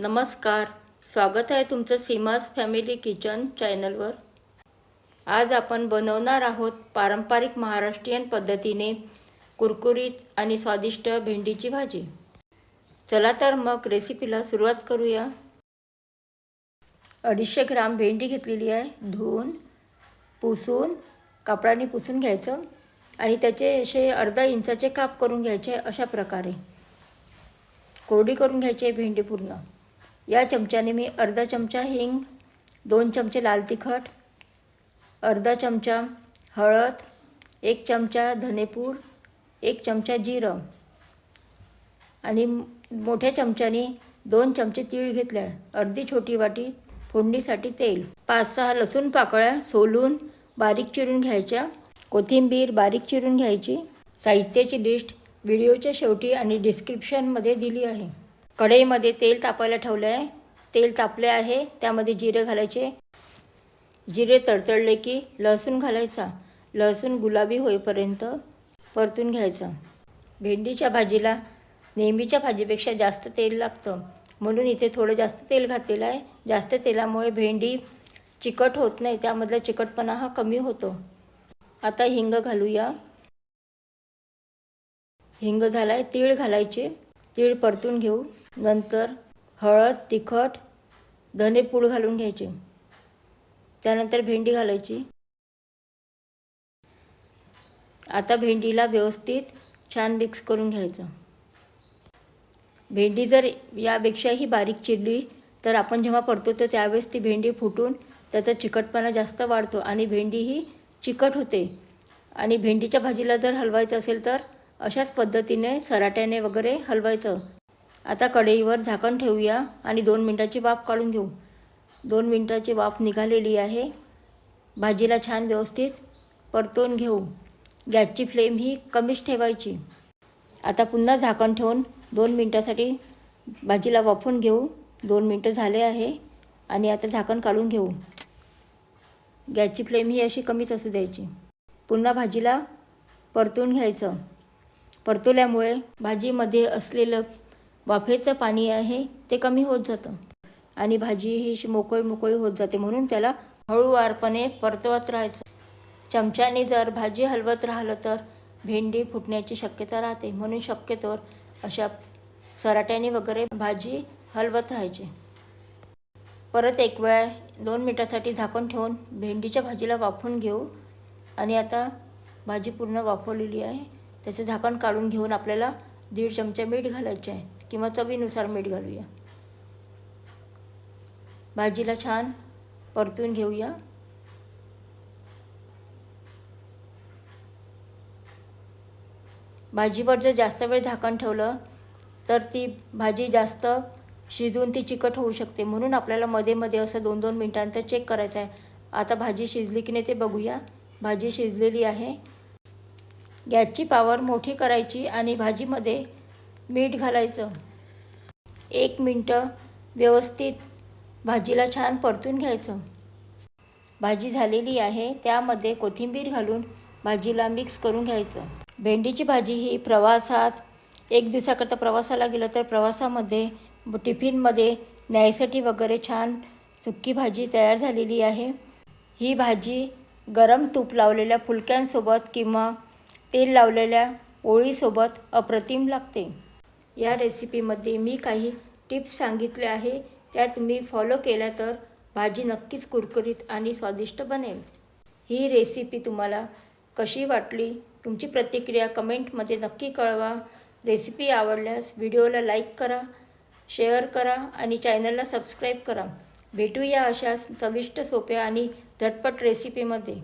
नमस्कार. स्वागत आहे तुमचं सीमास फॅमिली किचन चॅनलवर. आज आपण बनवणार आहोत पारंपरिक महाराष्ट्रीयन पद्धतीने कुरकुरीत आणि स्वादिष्ट भेंडीची भाजी. चला तर मग रेसिपीला सुरुवात करूया. अडीचशे ग्राम भेंडी घेतलेली आहे धुवून पुसून कापडाने पुसून घ्यायचं आणि त्याचे असे अर्धा इंचाचे काप करून घ्यायचे अशा प्रकारे. कोरडी करून घ्यायची आहे भेंडी पूर्ण. या चमच्याने मी अर्धा चमचा हिंग दोन चमचे लाल तिखट अर्धा चमचा हळद एक चमचा धनेपूड एक चमचा जिरं आणि मोठ्या चमच्याने दोन चमचे तीळ घेतल्या अर्धी छोटी वाटी फोडणीसाठी तेल. पाच सहा लसूण पाकळ्या सोलून बारीक चिरून घ्यायच्या. कोथिंबीर बारीक चिरून घ्यायची. साहित्याची लिस्ट व्हिडिओच्या शेवटी आणि डिस्क्रिप्शनमध्ये दिली आहे. कढईमध्ये तेल तापायला ठेवलं आहे तेल तापले आहे त्यामध्ये जिरे घालायचे. जिरे तडतडले की लसूण घालायचा. लसूण गुलाबी होईपर्यंत परतून घ्यायचं. भेंडीच्या भाजीला नेहमीच्या भाजीपेक्षा जास्त तेल लागतं. म्हणून इथे थोडं जास्त तेल घातलेलं आहे. जास्त तेलामुळे भेंडी चिकट होत नाही. त्यामधला चिकटपणा हा कमी होतो. आता हिंग घालूया. हिंग झाला आहे तीळ घालायचे. तीळ परतून घेऊ. नंतर हळद तिखट धनेपूड घालून घ्यायचे. त्यानंतर भेंडी घालायची. आता भेंडीला व्यवस्थित छान मिक्स करून घ्यायचं. भेंडी जर यापेक्षाही बारीक चिरली तर आपण जेव्हा पडतो तर त्यावेळेस ती भेंडी फुटून त्याचा चिकटपणा जास्त वाढतो आणि भेंडी ही चिकट होते. आणि भेंडीच्या भाजीला जर हलवायचं असेल तर अशाच पद्धतीने सराट्याने वगैरे हलवायचं. आता कढईवर झाकण ठेवूया आणि दोन मिनटाची वाफ काढून घेऊ. दोन मिनटाची वाफ निघालेली आहे. भाजीला छान व्यवस्थित परतून घेऊ. गॅसची फ्लेम ही कमीच ठेवायची. आता पुन्हा झाकण ठेवून दोन मिनटासाठी भाजीला वाफून घेऊ. दोन मिनटं झाले आहे आणि आता झाकण काढून घेऊ. गॅसची फ्लेम ही अशी कमीच असू द्यायची. पुन्हा भाजीला परतून घ्यायचं. परतवल्यामुळे भाजीमध्ये असलेलं वाफेचं पाणी आहे ते कमी होत जातं. आणि भाजी ही अशी मोकळी मोकळी होत जाते म्हणून त्याला हळूवारपणे परतवत राहायचं. चमच्याने जर भाजी हलवत राहिलं तर भेंडी फुटण्याची शक्यता राहते. म्हणून शक्यतोवर अशा सराट्याने वगैरे भाजी हलवत राहायची. परत एक वेळ दोन मिनटासाठी झाकण ठेवून भेंडीच्या भाजीला वाफून घेऊ. आणि आता भाजी पूर्ण वाफवलेली आहे. त्याचं झाकण काढून घेऊन आपल्याला दीड चमचा मीठ घालायचे आहे किंवा चवीनुसार मीठ घालूया. भाजीला छान परतून घेऊया. भाजीवर जर जास्त वेळ झाकण ठेवलं तर ती भाजी जास्त शिजून ती चिकट होऊ शकते. म्हणून आपल्याला मध्ये मध्ये असं दोन दोन मिनटांचं चेक करायचं आहे. आता भाजी शिजली की नाही ते बघूया. भाजी शिजलेली आहे. गॅसची पावर मोठी करायची आणि भाजीमध्ये मीठ घालायचं. एक मिनटं व्यवस्थित भाजीला छान परतून घ्यायचं. भाजी झालेली आहे त्यामध्ये कोथिंबीर घालून भाजीला मिक्स करून घ्यायचं. भेंडीची भाजी ही प्रवासात एक दिवसाकरता प्रवासाला गेलं तर प्रवासामध्ये टिफिनमध्ये न्यायसाठी वगैरे छान सुक्की भाजी तयार झालेली आहे. ही भाजी गरम तूप लावलेल्या फुलक्यांसोबत किंवा तेल लावलेल्या ओळीसोबत अप्रतिम लागते. या रेसिपीमध्ये मी काही टिप्स सांगितले आहे. त्या तुम्ही फॉलो केल्या तर भाजी नक्कीच कुरकुरीत आणि स्वादिष्ट बनेल. ही रेसिपी तुम्हाला कशी वाटली? तुमची प्रतिक्रिया कमेंटमध्ये नक्की कळवा. रेसिपी आवडल्यास व्हिडिओला लाईक करा शेअर करा आणि चॅनलला सबस्क्राईब करा. भेटूया अशा चविष्ट सोप्या आणि झटपट रेसिपीमध्ये.